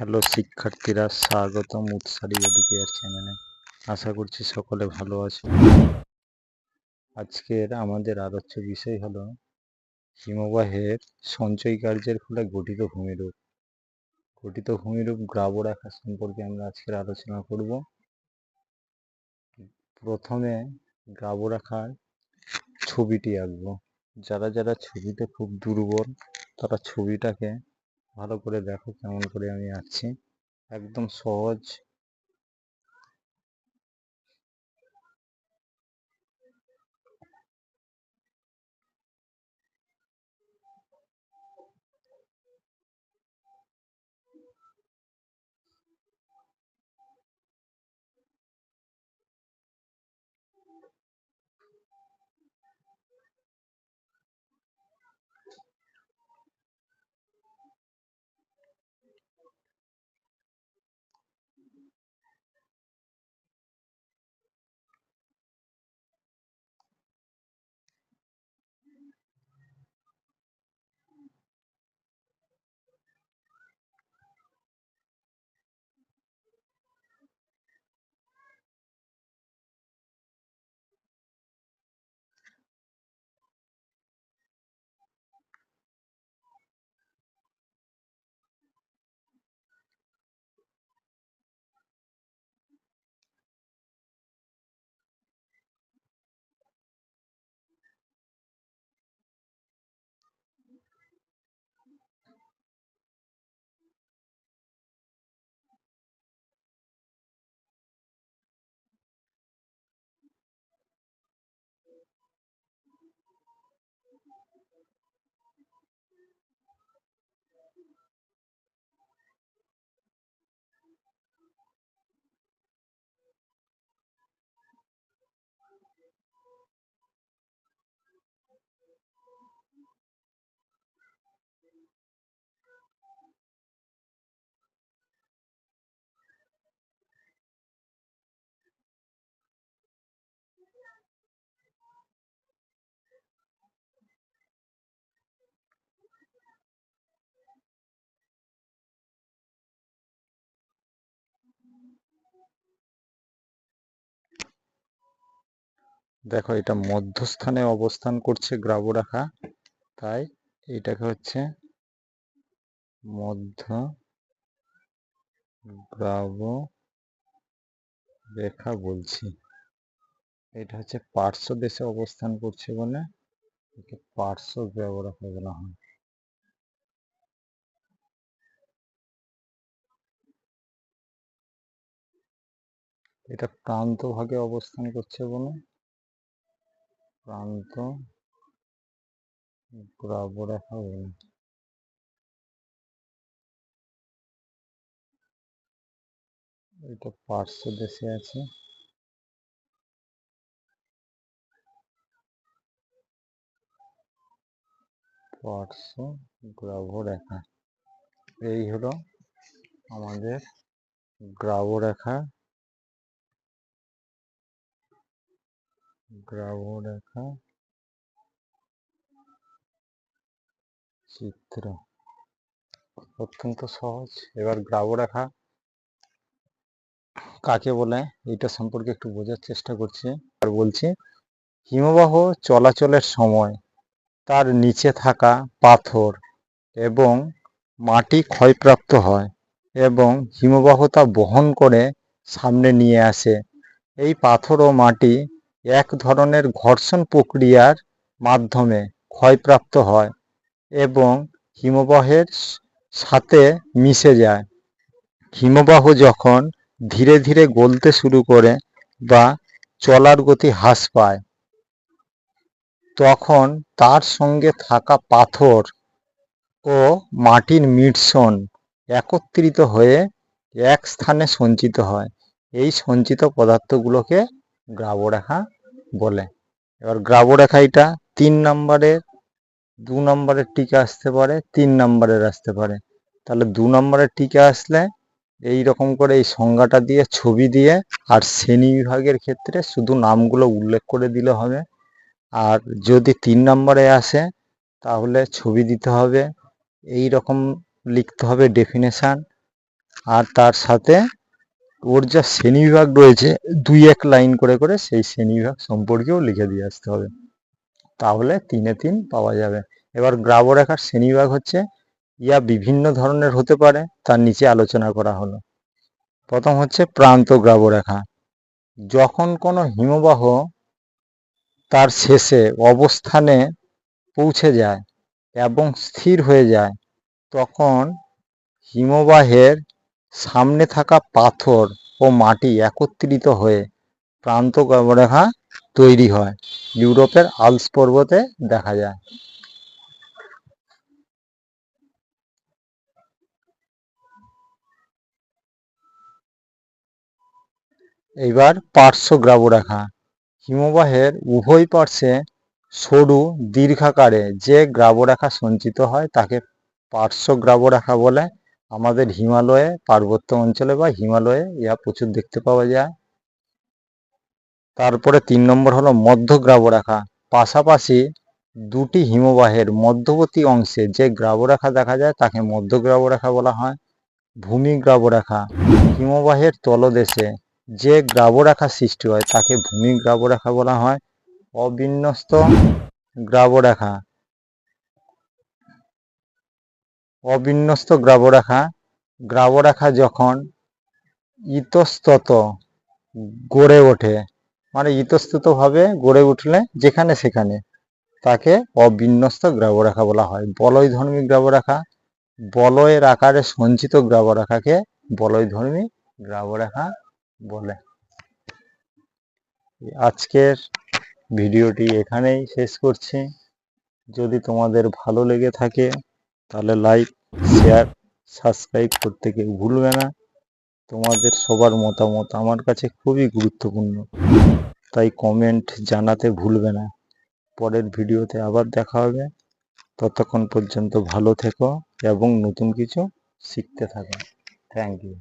Hello শিক্ষার্থীরা, স্বাগতম উৎসারী educare চ্যানেলে আশা করছি সকলে ভালো আছো। আজকের আমাদের আলোচ্য বিষয় হলো, হিমবাহের সঞ্চয় কার্যের ফলে গঠিত ভূমিরূপ। গঠিত ভূমিরূপ গ্রাব আঁকা সম্পর্কে আমরা আজকের আলোচনা করব। প্রথমে গ্রাব রাখার ছবিটি আঁকবো। যারা যারা ছবিতে খুব দুর্বল, তারা ছবিটাকে ভালো করে দেখো কেমন করে আমি আঁকছি একদম সহজ। দেখো, এটা মধ্যস্থানে অবস্থান করছে গ্রাবরেখা। তাই এটাকে হচ্ছে মধ্য গ্রাব রেখা বলছি। এটা হচ্ছে পার্শ্ব দেশে অবস্থান করছে বলে একে পার্শ্ব গ্রাবরেখা বলা হয়। এটা প্রান্ত ভাগে অবস্থান করছে বলে প্রান্ত গ্রাবরেখা বলে এটা পার্শ্ব দেশে আছে। পার্শ্ব গ্রাবরেখা এই হলো আমাদের গ্রাবরেখা। গ্রাবরেখা চিত্র অত্যন্ত সহজ এবার গ্রাবরেখা কাকে বলে এটা সম্পর্কে একটু বোঝার চেষ্টা করছি আর বলছি হিমবাহ চলাচলের সময় তার নিচে থাকা পাথর এবং মাটি ক্ষয়প্রাপ্ত হয় এবং হিমবাহ তা বহন করে সামনে নিয়ে আসে। এই পাথর ও মাটি এক ধরনের ঘর্ষণ প্রক্রিয়ার মাধ্যমে ক্ষয়প্রাপ্ত হয় এবং হিমবাহের সাথে মিশে যায়। হিমবাহ যখন ধীরে ধীরে গলতে শুরু করে বা চলার গতি হ্রাস পায়, তখন তার সঙ্গে থাকা পাথর ও মাটির মিশ্রণ একত্রিত হয়ে এক স্থানে সঞ্চিত হয়। এই সঞ্চিত পদার্থগুলোকে গ্রাবরেখা বলে। এবার গ্রাবরেখা এটা তিন নম্বরের, দু নম্বরের টিকা আসতে পারে, তিন নম্বরের আসতে পারে। তাহলে দু নম্বরের টিকা আসলে এই রকম করে এই সংজ্ঞাটা দিয়ে, ছবি দিয়ে আর শ্রেণি বিভাগের ক্ষেত্রে শুধু নামগুলো উল্লেখ করে দিলে হবে। আর যদি তিন নম্বরে আসে, তাহলে ছবি দিতে হবে এই রকম লিখতে হবে ডেফিনেশান আর তার সাথে ওর যা শ্রেণীবিভাগ রয়েছে, দুই এক লাইন করে করে সেই শ্রেণীবিভাগ সম্পর্কেও লিখে দিয়ে আসতে হবে। তাহলে তিনে তিন পাওয়া যাবে। এবার গ্রাবরেখার শ্রেণীবিভাগ হচ্ছে, ইয়া বিভিন্ন ধরনের হতে পারে, তার নিচে আলোচনা করা হলো। প্রথম হচ্ছে প্রান্ত গ্রাবরেখা। যখন কোনো হিমবাহ তার শেষে অবস্থানে পৌঁছে যায় এবং স্থির হয়ে যায়, তখন হিমবাহের সামনে থাকা পাথর ও মাটি একত্রিত হয়ে প্রান্ত গর্ভরেখা তৈরি হয়। ইউরোপের আলস পর্বতে দেখা যায়। এইবার পার্শ্ব গ্রাবরেখা। হিমবাহের উভয় পার্শ্বে সরু দীর্ঘাকারে যে গ্রাবরেখা সঞ্চিত হয় তাকে পার্শ্ব গ্রাবরেখা বলে। আমাদের হিমালয়ে পার্বত্য অঞ্চলে বা হিমালয়ে ইহা প্রচুর দেখতে পাওয়া যায়। তারপরে তিন নম্বর হলো মধ্য গ্রাবরেখা পাশাপাশি দুটি হিমবাহের মধ্যবর্তী অংশে যে গ্রাবরেখা দেখা যায় তাকে মধ্য গ্রাবরেখা বলা হয়। ভূমি গ্রাবরেখা, হিমবাহের তলদেশে যে গ্রাবরেখা সৃষ্টি হয় তাকে ভূমি গ্রাবরেখা বলা হয়। অবিন্যস্ত গ্রাবরেখা অবিন্যস্ত গ্রাবরেখা। গ্রাবরেখা যখন ইতস্তত গড়ে ওঠে মানে ইতস্ততভাবে গড়ে উঠলে যেখানে সেখানে, তাকে অবিন্যস্ত গ্রাবরেখা বলা হয়। বলয়ধর্মী গ্রাবরেখা, বলয়ের আকারে সঞ্চিত গ্রাবরেখাকে বলয়ধর্মী গ্রাবরেখা বলে। আজকের ভিডিওটি এখানেই শেষ করছি। যদি তোমাদের ভালো লেগে থাকে তাহলে লাইক শেয়ার সাবস্ক্রাইব করতে কেউ ভুলবে না। তোমাদের সবার মতামত আমার কাছে খুবই গুরুত্বপূর্ণ। তাই কমেন্ট জানাতে ভুলবে না। পরের ভিডিওতে আবার দেখা হবে। ততক্ষণ পর্যন্ত ভালো থেকো এবং নতুন কিছু শিখতে থাকো। Thank you